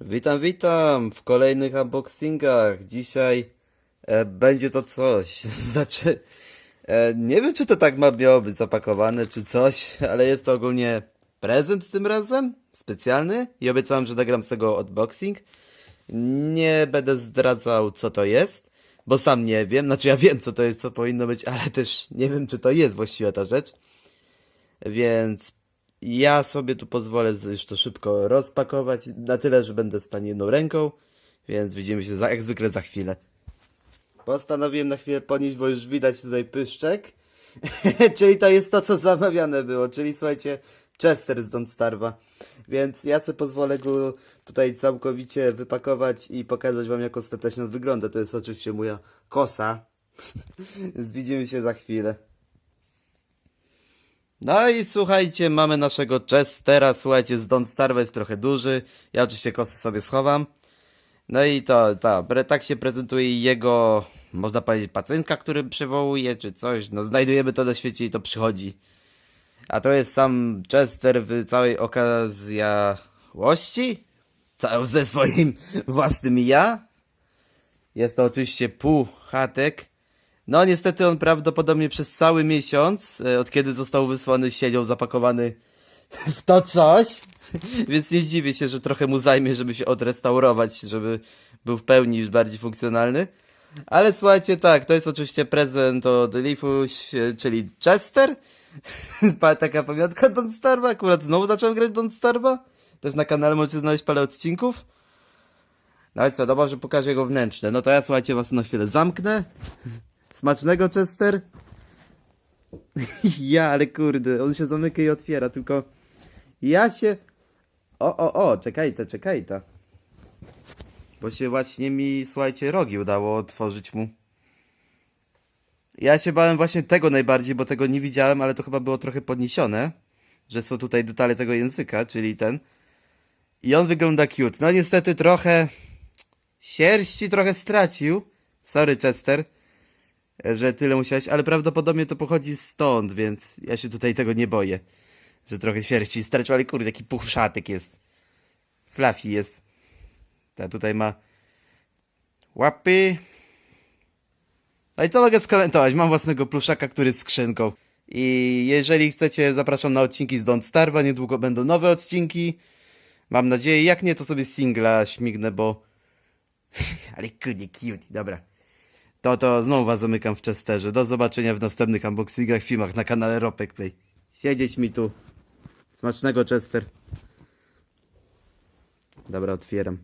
Witam, witam w kolejnych unboxingach. Dzisiaj e, będzie to coś. Znaczy, e, nie wiem, czy to tak ma miało być zapakowane, czy coś, ale jest to ogólnie prezent tym razem, specjalny i obiecałem, że nagram z tego unboxing. Nie będę zdradzał, co to jest, bo sam nie wiem. Znaczy, ja wiem, co to jest, co powinno być, ale też nie wiem, czy to jest właściwa ta rzecz. Więc ja sobie tu pozwolę już to szybko rozpakować, na tyle, że będę w stanie jedną ręką, więc widzimy się za, jak zwykle za chwilę. Postanowiłem na chwilę ponieść, bo już widać tutaj pyszczek. czyli to jest to, co zamawiane było, czyli słuchajcie, Chester z Don't. Więc ja sobie pozwolę go tutaj całkowicie wypakować i pokazać wam, jak ostatecznie on wygląda. To jest oczywiście moja kosa. Widzimy się za chwilę. No i słuchajcie, mamy naszego Chestera, słuchajcie, z Don't Starve jest trochę duży, ja oczywiście kosy sobie schowam. No i to, pre- tak się prezentuje jego, można powiedzieć, pacynka, który przywołuje, czy coś, no znajdujemy to na świecie i to przychodzi. A to jest sam Chester w całej okazjałości, ze swoim własnym ja. Jest to oczywiście półchatek. No niestety on prawdopodobnie przez cały miesiąc, e, od kiedy został wysłany, siedział zapakowany w to coś. Więc nie zdziwię się, że trochę mu zajmie, żeby się odrestaurować, żeby był w pełni już bardziej funkcjonalny. Ale słuchajcie, tak, to jest oczywiście prezent od Lifuś, e, czyli Chester. Taka pamiątka Don't Starva. Akurat znowu zacząłem grać Don't Starva. Też na kanale możecie znaleźć parę odcinków. No i co, dobra, że pokażę jego wnętrzne. No to ja słuchajcie was na chwilę zamknę. Smacznego, Chester? ja, ale kurde, on się zamyka i otwiera, tylko ja się... O, o, o, czekaj ta, czekaj ta. Bo się właśnie mi, słuchajcie, rogi udało otworzyć mu. Ja się bałem właśnie tego najbardziej, bo tego nie widziałem, ale to chyba było trochę podniesione, że są tutaj detale tego języka, czyli ten. I on wygląda cute. No niestety trochę sierści trochę stracił. Sorry, Chester że tyle musiałeś, ale prawdopodobnie to pochodzi stąd, więc ja się tutaj tego nie boję. Że trochę sierści stracił, ale kurde, jaki puchszatek jest. Fluffy jest. Ta tutaj ma łapy. No i co mogę skomentować? Mam własnego pluszaka, który jest skrzynką. I jeżeli chcecie, zapraszam na odcinki z Don't Starva. Niedługo będą nowe odcinki. Mam nadzieję, jak nie, to sobie singla śmignę, bo... ale kurde, cute, dobra. To to znowu was zamykam w Chesterze. Do zobaczenia w następnych unboxingach, filmach na kanale Ropek Play. Siedzieć mi tu. Smacznego Chester. Dobra, otwieram.